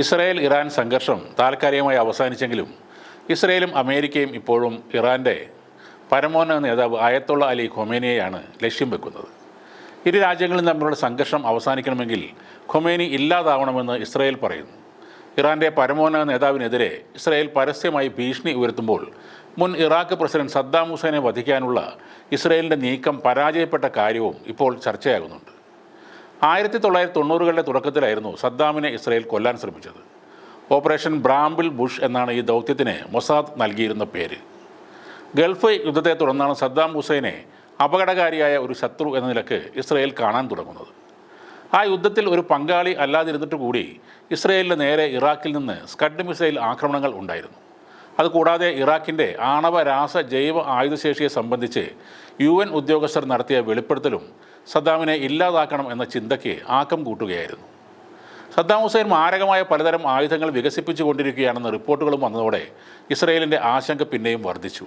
Israel Iran സംഘർഷം താൽക്കാലികമായി അവസാനിച്ചെങ്കിലും ഇസ്രായേലും അമേരിക്കയും ഇപ്പോഴും ഇറാന്റെ പരമോന്നത നേതാവ് ആയത്തുള്ള അലി ഖൊമേനിയെയാണ് ലക്ഷ്യം വെക്കുന്നത്. ഇരു രാജ്യങ്ങളും തമ്മിലുള്ള സംഘർഷം അവസാനിക്കണമെങ്കിൽ ഖൊമേനി ഇല്ലാതാവണമെന്ന് ഇസ്രായേൽ പറയുന്നു. ഇറാന്റെ പരമോന്നത നേതാവിനെതിരെ ഇസ്രായേൽ പരസ്യമായി ഭീഷണി ഉയർത്തുമ്പോൾ മുൻ ഇറാഖ് പ്രസിഡന്റ് സദ്ദാം ഹുസൈനെ വധിക്കാനുള്ള ഇസ്രായേലിന്റെ നീക്കം പരാജയപ്പെട്ട കാര്യവും ഇപ്പോൾ ചർച്ചയാകുന്നുണ്ട്. ആയിരത്തി തൊള്ളായിരത്തി തൊണ്ണൂറുകളുടെ തുടക്കത്തിലായിരുന്നു സദ്ദാമിനെ ഇസ്രയേൽ കൊല്ലാൻ ശ്രമിച്ചത്. ഓപ്പറേഷൻ ബ്രാംബിൾ ബുഷ് എന്നാണ് ഈ ദൗത്യത്തിന് മൊസാദ് നൽകിയിരുന്ന പേര്. ഗൾഫ് യുദ്ധത്തെ തുടർന്നാണ് സദ്ദാം ഹുസൈനെ അപകടകാരിയായ ഒരു ശത്രു എന്ന നിലയ്ക്ക് ഇസ്രയേൽ കാണാൻ തുടങ്ങുന്നത്. ആ യുദ്ധത്തിൽ ഒരു പങ്കാളി അല്ലാതിരുന്നിട്ട് കൂടി ഇസ്രയേലിന് നേരെ ഇറാഖിൽ നിന്ന് സ്കഡ് മിസൈൽ ആക്രമണങ്ങൾ ഉണ്ടായിരുന്നു. അതുകൂടാതെ ഇറാഖിന്റെ ആണവ രാസ ജൈവ ആയുധശേഷിയെ സംബന്ധിച്ച് യു എൻ ഉദ്യോഗസ്ഥർ നടത്തിയ വെളിപ്പെടുത്തലും സദ്ദാമിനെ ഇല്ലാതാക്കണം എന്ന ചിന്തയ്ക്ക് ആക്കം കൂട്ടുകയായിരുന്നു. സദ്ദാം ഹുസൈൻ മാരകമായ പലതരം ആയുധങ്ങൾ വികസിപ്പിച്ചുകൊണ്ടിരിക്കുകയാണെന്ന റിപ്പോർട്ടുകളും വന്നതോടെ ഇസ്രയേലിന്റെ ആശങ്ക പിന്നെയും വർദ്ധിച്ചു.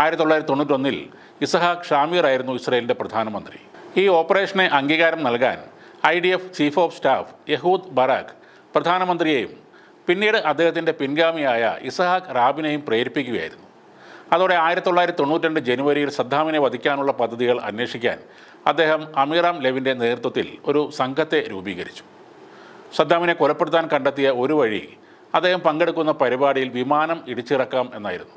ആയിരത്തി തൊള്ളായിരത്തി തൊണ്ണൂറ്റൊന്നിൽ ഇസഹാഖ് ഷാമീർ ആയിരുന്നു ഇസ്രയേലിന്റെ പ്രധാനമന്ത്രി. ഈ ഓപ്പറേഷനെ അംഗീകാരം നൽകാൻ I D F chief of staff Ehud Barak പ്രധാനമന്ത്രിയെയും പിന്നീട് അദ്ദേഹത്തിന്റെ പിൻഗാമിയായ ഇസഹാഖ് റാബിനെയും പ്രേരിപ്പിക്കുകയായിരുന്നു. അതോടെ ആയിരത്തി തൊള്ളായിരത്തി തൊണ്ണൂറ്റി ജനുവരിയിൽ സദ്ദാമിനെ വധിക്കാനുള്ള പദ്ധതികൾ അന്വേഷിക്കാൻ അദ്ദേഹം അമീറാം ലെവിന്റെ നേതൃത്വത്തിൽ ഒരു സംഘത്തെ രൂപീകരിച്ചു. സദ്ദാമിനെ കൊലപ്പെടുത്താൻ കണ്ടെത്തിയ ഒരു വഴി അദ്ദേഹം പങ്കെടുക്കുന്ന പരിപാടിയിൽ വിമാനം ഇടിച്ചിറക്കാം എന്നായിരുന്നു.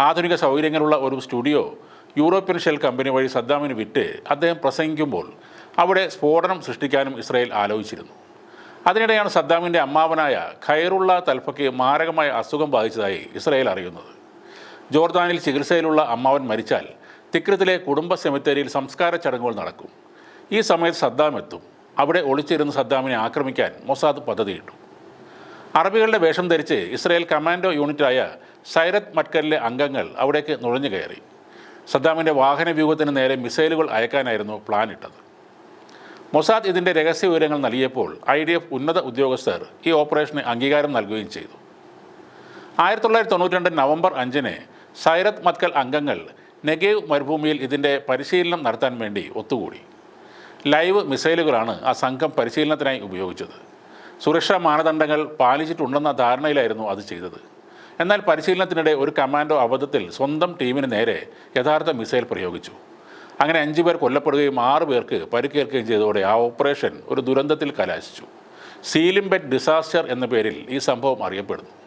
ആധുനിക സൗകര്യങ്ങളുള്ള ഒരു സ്റ്റുഡിയോ യൂറോപ്യൻ ഷെൽ കമ്പനി വഴി സദ്ദാമിന് വിറ്റ് അദ്ദേഹം പ്രസംഗിക്കുമ്പോൾ അവിടെ സ്ഫോടനം സൃഷ്ടിക്കാനും ഇസ്രായേൽ ആലോചിച്ചിരുന്നു. അതിനിടെയാണ് സദ്ദാമിന്റെ അമ്മാവനായ ഖൈറുള്ള തൽഫയ്ക്ക് മാരകമായ അസുഖം ബാധിച്ചതായി ഇസ്രായേൽ അറിയുന്നത്. ജോർദാനിൽ ചികിത്സയിലുള്ള അമ്മാവൻ മരിച്ചാൽ തിക്രത്തിലെ കുടുംബ സെമിത്തേരിയിൽ സംസ്കാര ചടങ്ങുകൾ നടക്കും. ഈ സമയത്ത് സദ്ദാം എത്തും. അവിടെ ഒളിച്ചിരുന്ന് സദ്ദാമിനെ ആക്രമിക്കാൻ മൊസാദ് പദ്ധതിയിട്ടു അറബികളുടെ വേഷം ധരിച്ച് ഇസ്രയേൽ കമാൻഡോ യൂണിറ്റായ സൈറത്ത് മട്കലിലെ അംഗങ്ങൾ അവിടേക്ക് നുഴഞ്ഞു കയറി. സദ്ദാമിന്റെ വാഹന വ്യൂഹത്തിന് നേരെ മിസൈലുകൾ അയക്കാനായിരുന്നു പ്ലാൻ ഇട്ടത്. മൊസാദ് ഇതിന്റെ രഹസ്യ വിവരങ്ങൾ നൽകിയപ്പോൾ ഐ ഡി എഫ് ഉന്നത ഉദ്യോഗസ്ഥർ ഈ ഓപ്പറേഷന് അംഗീകാരം നൽകുകയും ചെയ്തു. ആയിരത്തി തൊള്ളായിരത്തി തൊണ്ണൂറ്റി രണ്ട് നവംബർ അഞ്ചിന് സൈറത്ത് മത്കൽ അംഗങ്ങൾ നെഗേവ് മരുഭൂമിയിൽ ഇതിന്റെ പരിശീലനം നടത്താൻ വേണ്ടി ഒത്തുകൂടി. ലൈവ് മിസൈലുകളാണ് ആ സംഘം പരിശീലനത്തിനായി ഉപയോഗിച്ചത്. സുരക്ഷാ മാനദണ്ഡങ്ങൾ പാലിച്ചിട്ടുണ്ടെന്ന ധാരണയിലായിരുന്നു അത് ചെയ്തത്. എന്നാൽ പരിശീലനത്തിനിടെ ഒരു കമാൻഡോ അബദ്ധത്തിൽ സ്വന്തം ടീമിന് നേരെ യഥാർത്ഥ മിസൈൽ പ്രയോഗിച്ചു. അങ്ങനെ അഞ്ചു പേർ കൊല്ലപ്പെടുകയും ആറ് പേർക്ക് പരിക്കേൽക്കുകയും ചെയ്തതോടെ ആ ഓപ്പറേഷൻ ഒരു ദുരന്തത്തിൽ കലാശിച്ചു. സീലിംബെറ്റ് ഡിസാസ്റ്റർ എന്ന പേരിൽ ഈ സംഭവം അറിയപ്പെടുന്നു.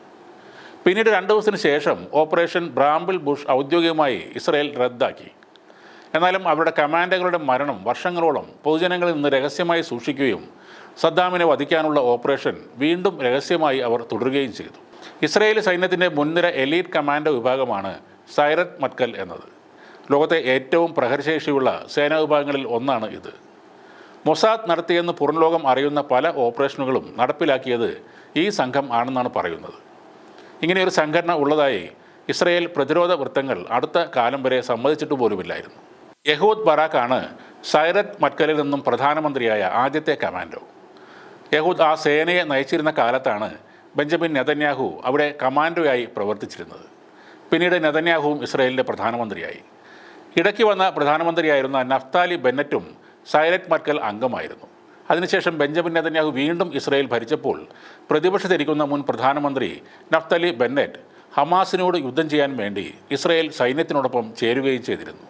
പിന്നീട് രണ്ട് ദിവസത്തിന് ശേഷം ഓപ്പറേഷൻ ബ്രാംബിൾ ബുഷ് ഔദ്യോഗികമായി ഇസ്രയേൽ റദ്ദാക്കി. എന്നാലും അവരുടെ കമാൻഡറുകളുടെ മരണം വർഷങ്ങളോളം പൊതുജനങ്ങളിൽ നിന്ന് രഹസ്യമായി സൂക്ഷിക്കുകയും സദ്ദാമിനെ വധിക്കാനുള്ള ഓപ്പറേഷൻ വീണ്ടും രഹസ്യമായി അവർ തുടരുകയും ചെയ്തു. ഇസ്രയേലി സൈന്യത്തിന്റെ മുൻനിര എലീറ്റ് കമാൻഡോ വിഭാഗമാണ് സൈറത് മത്കൽ എന്നത്. ലോകത്തെ ഏറ്റവും പ്രഹരശേഷിയുള്ള സേനാ വിഭാഗങ്ങളിൽ ഒന്നാണ് ഇത്. മൊസാദ് നടത്തിയെന്ന് പുറംലോകം അറിയുന്ന പല ഓപ്പറേഷനുകളും നടപ്പിലാക്കിയത് ഈ സംഘം ആണെന്നാണ് പറയുന്നത്. ഇങ്ങനെയൊരു സംഘടന ഉള്ളതായി ഇസ്രയേൽ പ്രതിരോധ വൃത്തങ്ങൾ അടുത്ത കാലം വരെ സമ്മതിച്ചിട്ട് പോലുമില്ലായിരുന്നു. യഹൂദ് ബറാഖാണ് സൈറത്ത് മറ്റലിൽ നിന്നും പ്രധാനമന്ത്രിയായ ആദ്യത്തെ കമാൻഡോ. യഹൂദ് ആ സേനയെ നയിച്ചിരുന്ന കാലത്താണ് ബെഞ്ചമിൻ നെതന്യാഹു അവിടെ കമാൻഡോയായി പ്രവർത്തിച്ചിരുന്നത്. പിന്നീട് നെതന്യാഹുവും ഇസ്രയേലിന്റെ പ്രധാനമന്ത്രിയായി. ഇടയ്ക്ക് വന്ന പ്രധാനമന്ത്രിയായിരുന്ന നഫ്താലി ബെന്നറ്റും സൈലറ്റ് മർക്കൽ അംഗമായിരുന്നു. അതിനുശേഷം ബെഞ്ചമിൻ നെതന്യാഹു വീണ്ടും ഇസ്രയേൽ ഭരിച്ചപ്പോൾ പ്രതിപക്ഷത്തിരിക്കുന്ന മുൻ പ്രധാനമന്ത്രി നഫ്തലി ബെന്നറ്റ് ഹമാസിനോട് യുദ്ധം ചെയ്യാൻ വേണ്ടി ഇസ്രയേൽ സൈന്യത്തിനോടൊപ്പം ചേരുകയും ചെയ്തിരുന്നു.